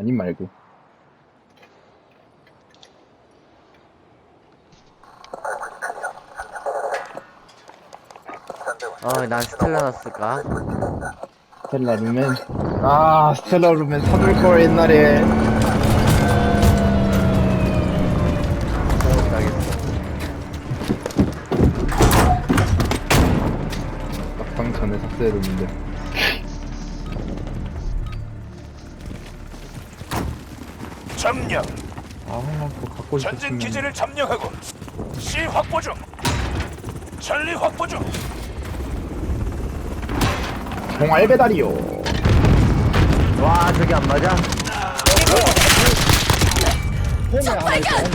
아님 말고. 어, 난 스텔라 넣었을까? 스텔라 루멘. 아, 스텔라 루멘 사둘 걸 옛날에. 막상 전에 삭제해뒀는데. 점령. 아, 그거 갖고 전진 있었으면. 기지를 점령하고 C 확보 중. 전리 확보 중. 종알 배달이요. 와, 저기 안 맞아? 하나 있어, 홈.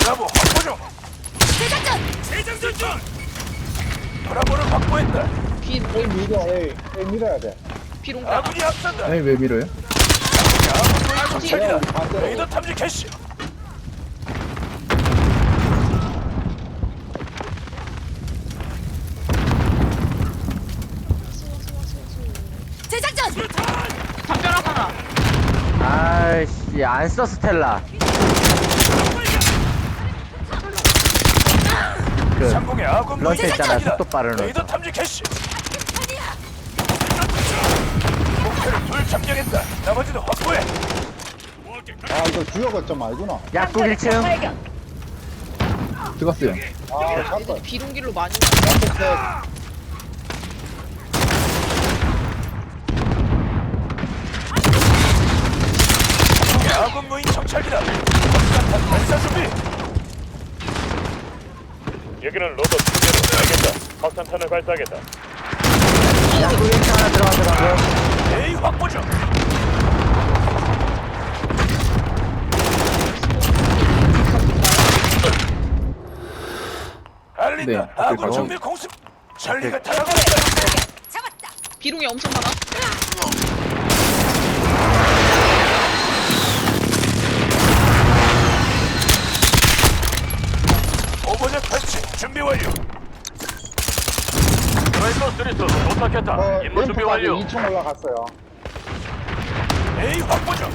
브라보 확보 중. 대작전! 대장전 중. 브라보를 확보했다. A 밀어, A. A 밀어야 돼. 비롱가 아군이 앞선다. 아니, 왜 밀어요? 정찰이다. 레이더 탐지 캐시. 대작전! 아이씨, 안 써, 스텔라. 그, 상공의 아군 런처 무인 있잖아. 속도 빠른 레이더 런처. 탐지 캐시. 목표를 둘 점령했다. 나머지는 확보해. 아, 이거 주요가 좀 알구나. 약국 1층. 찍었어요. 아, 샷발. 비롱길로 많이 상공의 아군 무인 정찰기다. 확산탄 발사 준비. 여기는 로더 두 개로 알겠다. 확산탄을 발사하겠다. 약국 1층 하나 들어가더라고. A 확보 중. 알린다. 네, 아군. 정밀 공습. 전리가 타라고 있다. 잡았다! 비룡이 엄청 많아. 오버젯 설치 준비 완료. 드라이버 스리스 도착했다. 어, 램프까지 2층 올라갔어요. A 확보 중.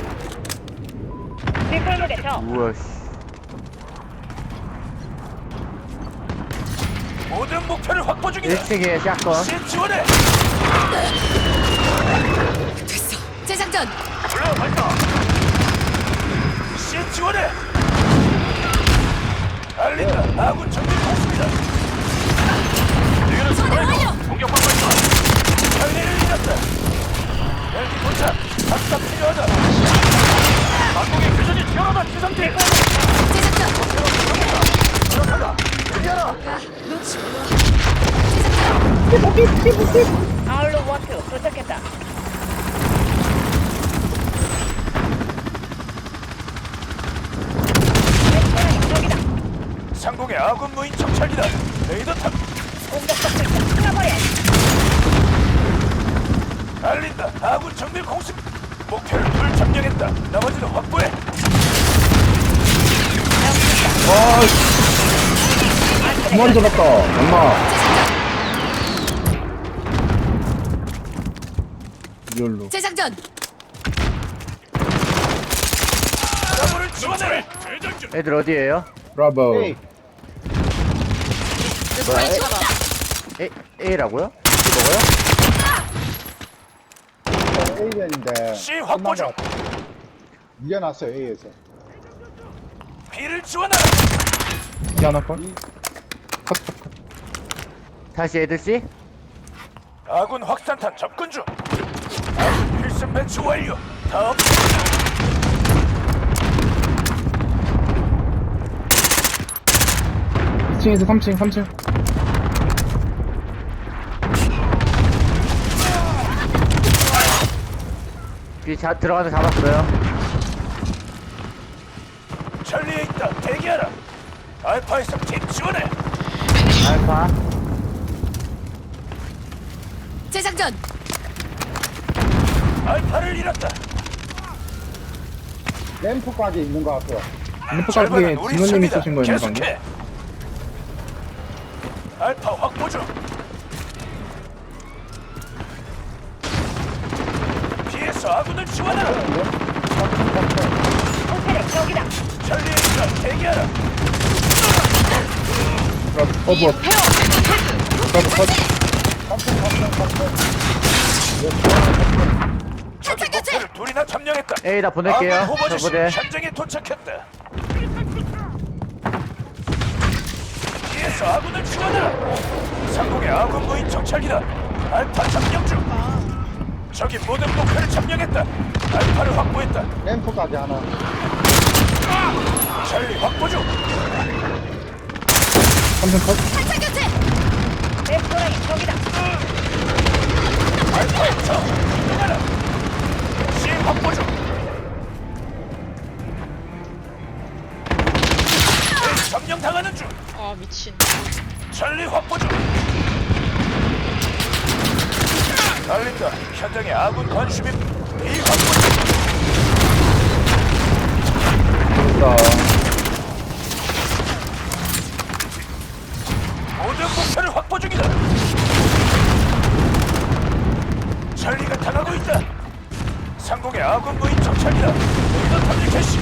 우와, 씨. 모든 목표를 확보 중이다. 1층에 샷건. 시 지원해. 됐어! 재장전! 올라 발사. 시 지원해. 알린다. 아군 정밀 공습이다. 여기는 선회 완료! 공격받고 있어. 전리를 잃었다. 헬기 도착. 답사 필요하다. 방공의 교전이 튀어나와 지상대. 재작전! 들어가다. 대기하라. 놓치 재작전! 아울러 워트 도착했다. 저기다. 상공의 아군 무인 정찰기다. 레이더 탑. 공격받고 있다. 끊어버려. 알린다. 아군 정밀 공습. 목표를 둘 점령했다. 나머지는 확보해. 두 마리 잡았다. 엄마. 리얼로. 재장전! 브라보를 지원해. 애들 어디에요? 브라보. A. 뭐야, A, A라고요? 먹어요? A전인데. C 확보 중. 밀려났어요, A에서. B를 지원하라. 피아노 걸? 다시 애들 C? 아군 확산탄 접근 중. 필승 배치 완료. 다음. 이 2층에서 3층, 3층. B 자, 들어가서 잡았어요. 전리에 있다. 대기하라. 알파에서 팀 지원해. 알파. 재장전! 알파를 잃었다. 램프까지 있는 것 같아요. 램프까지 절반은 우리 진호님이 수비다. 쓰신 거였나 방금? 계속해. 알파 확보 중. 뒤에서 아군을 지원하라. 적이다. 전리에서 대기하라. 어버 이 어버 헤어 컷 적이 목표를 둘이나 점령했다. A 다 보낼게요. 아군 후보 저 지시 부대. 현장에 도착했다. 뒤에서 아군을 지원하라. 상공의 아군 무인 정찰기다. 알파 점령 중. 적이 모든 목표를 점령했다. 알파를 확보했다. 램프까지 하나. 전리 확보 중. 삼성 컷 탄창 교체. 레스토랑에 적이다. 알파 에서 이동하라. 시 확보 중. 네, 점령 당하는 중. 아 미친 전리 확보 중. 달린다. 현장에 아군 관심이 이 확보 중. 됐다 상공의 아군 무인 정찰이다. 모든 탐지 캐시.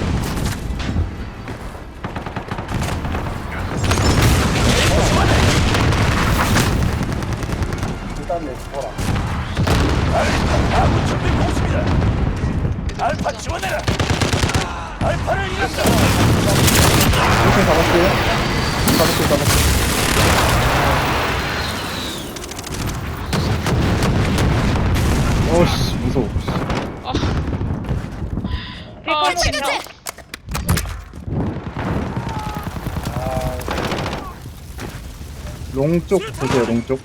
일단 내 보라. 알파 아군 준비 공습이다. 알파 지원해라. 알파를 잃었다. 삼성 잡았어요 잡았어요 잡았어요 어씨 무서워 아 탄창 진짜 교체. 롱 쪽 보세요 롱 쪽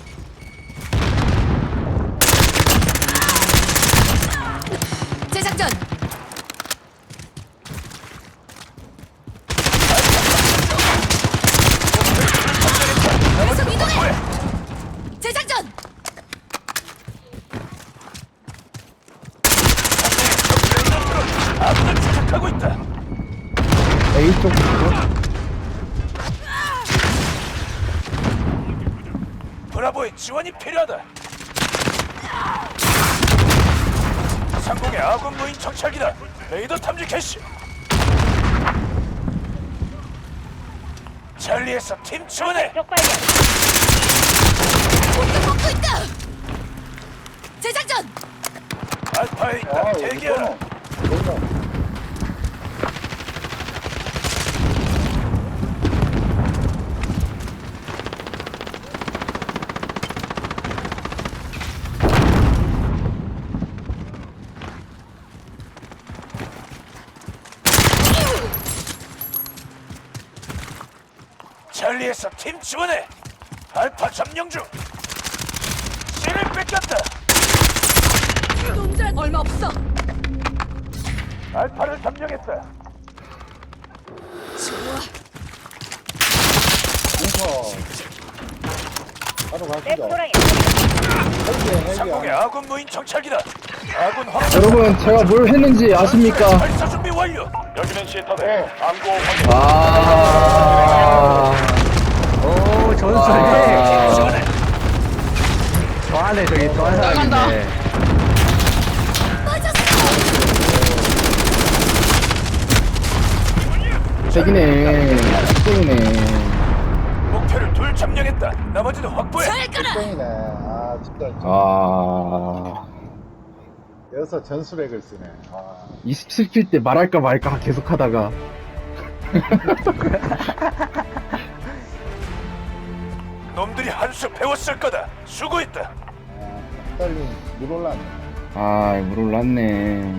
브라보의 지원이 필요하다. 상공의 아군 무인 정찰기다. 레이더 탐지 캐시. 찰리에서 팀 지원해. 적 발견. 공격 먹고 있다. 재장전. 알파에 있다. 아, 대기하라. 찰리에서 팀 지원해. 알파 점령 중. 씨를 뺏겼다. 놈들 얼마 없어. 알파를 점령했다. 좋아. 램프. 바로 가시죠. 헬기, 상공의. 아군 무인 정찰기다. 아군 확. 여러분 제가 뭘 했는지 아십니까 발사 준비 완료. 여기는 시타대. 암고 확인. 아 오. 아. 지원해. 좋아하네 저기 좋아하는 사람 나간다. 있네. 색이네 색이네 목표를 둘 점령했다. 나머지는 확보해. 땡이네. 아, 진짜. 아 여기서 전술핵을 쓰네. 아. 27킬 때 말할까 말까 계속 하다가 놈들이 한수 배웠을 거다. 수고했다. 떨림, 물 올랐네. 아 물 올랐네